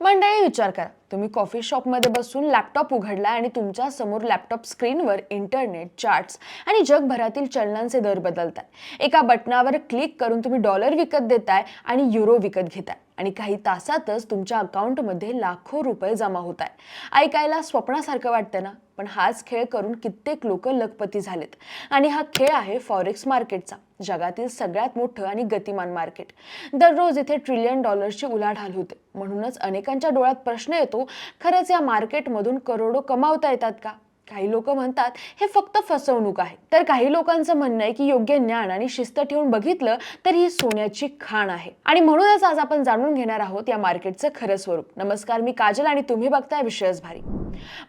मंडळी विचार करा. तुम्ही कॉफी शॉपमध्ये बसून लॅपटॉप उघडला आणि तुमच्यासमोर लॅपटॉप स्क्रीनवर इंटरनेट चार्ट्स आणि जगभरातील चलनांचे दर बदलतात एका बटनावर क्लिक करून तुम्ही डॉलर विकत देताय आणि युरो विकत घेताय. आणि काही तासातच तुमच्या अकाउंटमध्ये लाखो रुपये जमा होत आहे ऐकायला स्वप्नासारखं वाटतं ना? पण हाच खेळ करून कित्येक लोक लखपती झालेत. आणि हा खेळ आहे फॉरेक्स मार्केटचा जगातील सगळ्यात मोठं आणि गतिमान मार्केट दररोज इथे ट्रिलियन डॉलर्सची उलाढाल होते. म्हणूनच अनेकांच्या डोळ्यात प्रश्न येतो खरंच या मार्केटमधून करोडो कमावता येतात का? काही लोक म्हणतात हे फक्त फसवणूक आहे. तर काही लोकांचं म्हणणं आहे की योग्य ज्ञान आणि शिस्त ठेवून बघितलं तर ही सोन्याची खाण आहे. आणि म्हणूनच आज आपण जाणून घेणार आहोत या मार्केटचं खरं स्वरूप. नमस्कार मी काजल आणि तुम्ही बघताय विषयच भारी.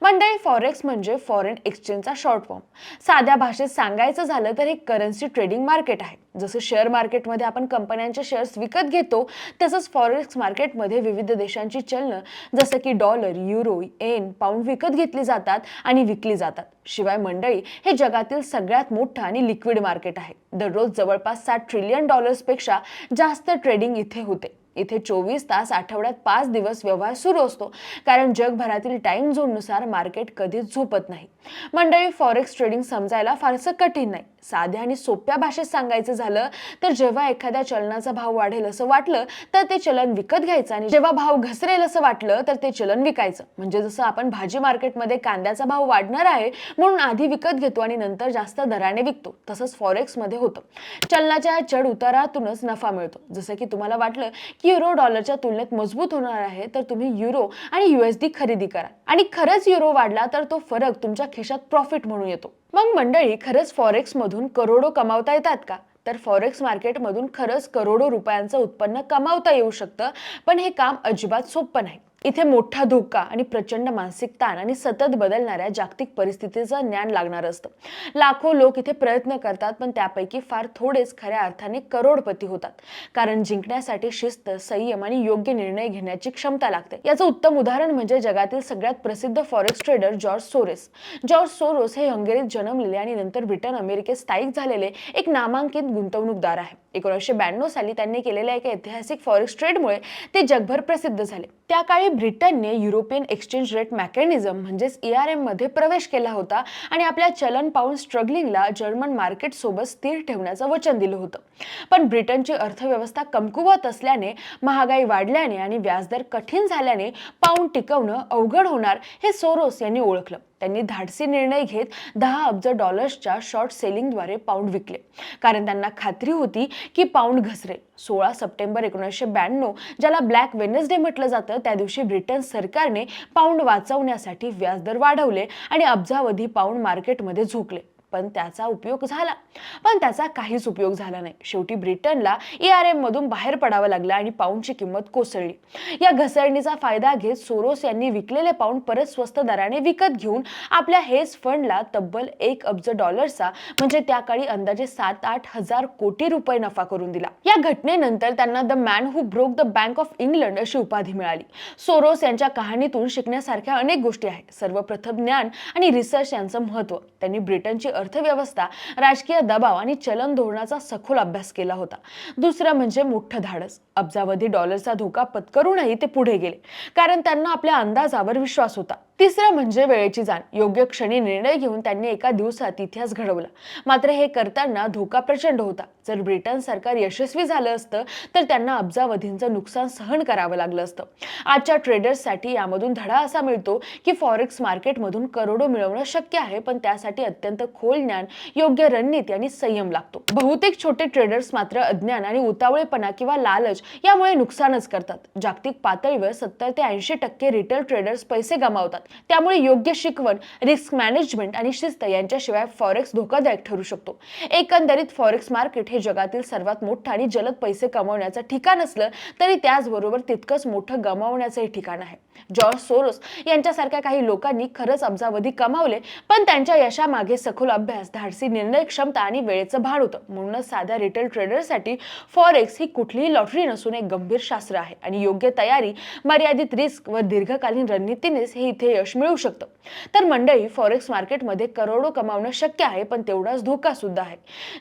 मंडळी फॉरेक्स म्हणजे फॉरेन एक्सचेंजचा शॉर्ट फॉर्म साध्या भाषेत सांगायचं झालं तर हे करन्सी ट्रेडिंग मार्केट आहे. जसं शेअर मार्केटमध्ये आपण कंपन्यांचे शेअर्स विकत घेतो तसंच फॉरेक्स मार्केटमध्ये विविध देशांची चलनं जसं की डॉलर युरो एन पाऊंड विकत घेतली जातात आणि विकली जातात. शिवाय मंडळी हे जगातील सगळ्यात मोठं आणि लिक्विड मार्केट आहे. दररोज जवळपास सात ट्रिलियन डॉलर्सपेक्षा जास्त ट्रेडिंग इथे होते. इथे चोवीस तास आठवड्यात पाच दिवस व्यवहार सुरू असतो. कारण जगभरातील टाइम झोननुसार मार्केट कधीच झोपत नाही. मंडळी फॉरेक्स ट्रेडिंग समजायला फारसं कठीण नाही. साध्या आणि सोप्या भाषेत सांगायचं झालं तर जेव्हा एखाद्या चलनाचा भाव वाढेल असं वाटलं तर ते चलन विकत घ्यायचं आणि जेव्हा भाव घसरेल असं वाटलं तर ते चलन विकायचं. म्हणजे जसं आपण भाजी मार्केटमध्ये कांद्याचा भाव वाढणार आहे म्हणून आधी विकत घेतो आणि नंतर जास्त दराने विकतो. तसंच फॉरेक्समध्ये होतं. चलनाच्या चढ उतारातूनच नफा मिळतो. जसं की तुम्हाला वाटलं की युरो डॉलरच्या तुलनेत मजबूत होणार आहे तर तुम्ही युरो आणि युएसडी खरेदी करा. आणि खरंच युरो वाढला तर तो फरक तुमच्या खिशात प्रॉफिट म्हणून येतो. मग मंडळी खरंच फॉरेक्समधून करोडो कमावता येतात का? तर फॉरेक्स मार्केटमधून खरंच करोडो रुपयांचं उत्पन्न कमावता येऊ शकतं पण हे काम अजिबात सोपं नाही. इथे मोठा धोका आणि प्रचंड मानसिक ताण आणि सतत बदलणाऱ्या जागतिक परिस्थितीचं ज्ञान लागणार असतं. लाखो लोक इथे प्रयत्न करतात पण त्यापैकी फार थोडेच खऱ्या अर्थाने करोडपती होतात. कारण जिंकण्यासाठी शिस्त संयम आणि योग्य निर्णय घेण्याची क्षमता लागते. याचं उत्तम उदाहरण म्हणजे जगातील सगळ्यात प्रसिद्ध forex trader George Soros. George Soros हे हंगेरीत जन्मलेले आणि नंतर ब्रिटन अमेरिकेत स्थायिक झालेले एक नामांकित गुंतवणूकदार आहे. एकोणीसशे ब्याण्णव साली त्यांनी केलेल्या एका ऐतिहासिक फॉरेक्स ट्रेडमुळे ते जगभर प्रसिद्ध झाले. त्या काळी ब्रिटनने युरोपियन एक्सचेंज रेट मॅकॅनिझम म्हणजेच ई आर एममध्ये प्रवेश केला होता आणि आपल्या चलन पाऊंड स्ट्रगलिंगला जर्मन मार्केट सोबत स्थिर ठेवण्याचं वचन दिलं होतं. पण ब्रिटनची अर्थव्यवस्था कमकुवत असल्याने महागाई वाढल्याने आणि व्याजदर कठीण झाल्याने पाऊंड टिकवणं अवघड होणार हे सोरोस यांनी ओळखलं. त्यांनी धाडसी निर्णय घेत दहा अब्ज डॉलर्सच्या शॉर्ट सेलिंगद्वारे पाऊंड विकले. कारण त्यांना खात्री होती की पाऊंड घसरेल. सोळा सप्टेंबर एकोणीसशे ब्याण्णव ज्याला ब्लॅक वेनसडे म्हटलं जातं त्या दिवशी ब्रिटन सरकारने पाऊंड वाचवण्यासाठी व्याजदर वाढवले आणि अब्जावधी पाऊंड मार्केटमध्ये झोकले. पण त्याचा उपयोग झाला. पण त्याचा काहीच उपयोग झाला नाही. शेवटी ब्रिटनला ई आर एम मधून बाहेर पडावं लागलं आणि पाऊंडची किंमत कोसळली. या घसरणीचा फायदा घेत सोरोस यांनी विकलेले पाऊंड परत स्वस्त दराने विकत घेऊन आपल्या हेज फंडला तब्बल एक अब्ज डॉलरचा म्हणजे त्या काळी अंदाजे सात आठ हजार कोटी रुपये नफा करून दिला. या घटनेनंतर त्यांना the man who broke the bank of England अशी उपाधी मिळाली. सोरोस यांच्या कहाणीतून शिकण्यासारख्या अनेक गोष्टी आहेत. सर्वप्रथम ज्ञान आणि रिसर्च यांचं महत्त्व त्यांनी ब्रिटनची अर्थव्यवस्था राजकीय दबाव आणि चलन धोरणाचा सखोल अभ्यास केला होता. दुसरं म्हणजे मोठं धाडस. अब्जावधी डॉलरचा धोका पत्करूनही ते पुढे गेले. कारण त्यांना आपल्या अंदाजावर विश्वास होता. तिसरं म्हणजे वेळेची जाण. योग्य क्षणी निर्णय घेऊन त्यांनी एका दिवसात इतिहास घडवला. मात्र हे करताना धोका प्रचंड होता. जर ब्रिटन सरकार यशस्वी झालं असतं तर त्यांना अब्जावधींचं नुकसान सहन करावं लागलं असतं. आजच्या ट्रेडर्ससाठी यामधून धडा असा मिळतो की फॉरेक्स मार्केटमधून करोडो मिळवणं शक्य आहे पण त्यासाठी अत्यंत खोल ज्ञान योग्य रणनीती आणि संयम लागतो. बहुतेक छोटे ट्रेडर्स मात्र अज्ञान आणि उतावळेपणा किंवा लालच यामुळे नुकसानच करतात. जागतिक पातळीवर सत्तर ते ऐंशी टक्के रिटेल ट्रेडर्स पैसे गमावतात. त्यामुळे योग्य शिकवण रिस्क मॅनेजमेंट आणि शिस्त यांच्याशिवाय फॉरेक्स धोकादायक ठरू शकतो. एकंदरीत फॉरेक्स मार्केट हे जगातील सर्वात मोठं आणि जलद पैसे कमवण्याचं ठिकाण असलं तरी त्याचबरोबर तितकंच मोठं गमावण्याचंही ठिकाण आहे. जॉर्ज सोरोस यांच्यासारख्या काही लोकांनी खरंच अब्जावधी कमावले पण त्यांच्या यशामागे सखोल अभ्यास धाडसी निर्णय क्षमता आणि वेळेचं भाड होतं. म्हणूनच साध्या रिटेल ट्रेडरसाठी फॉरेक्स ही कुठलीही लॉटरी नसून एक गंभीर शास्त्र आहे. आणि योग्य तयारी मर्यादित रिस्क व दीर्घकालीन रणनीतीनेच हे इथे यश मिळू शकतं. तर मंडळी फॉरेक्स मार्केटमध्ये करोडो कमावणं शक्य आहे पण तेवढाच धोका सुद्धा आहे.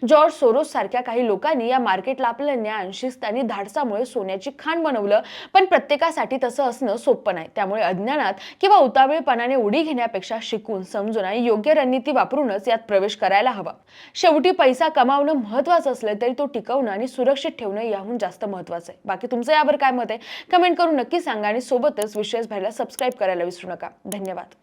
जॉर्ज सोरोस सारख्या काही लोकांनी या मार्केटला आपलं ज्ञान शिस्त आणि धाडसामुळे सोन्याची खाण बनवलं पण प्रत्येकासाठी तसं असणं सोपं नाही. त्यामुळे अज्ञानात किंवा उतावीळपणाने उडी घेण्यापेक्षा शिकून समजून आणि योग्य रणनीती वापरूनच यात प्रवेश करायला हवा. शेवटी पैसा कमावणं महत्वाचं असलं तरी तो टिकवणं आणि सुरक्षित ठेवणं याहून जास्त महत्वाचं आहे. बाकी तुमचं यावर काय मत आहे? कमेंट करून नक्की सांगा आणि सोबतच विशेष भरायला सबस्क्राईब करायला विसरू नका. धन्यवाद.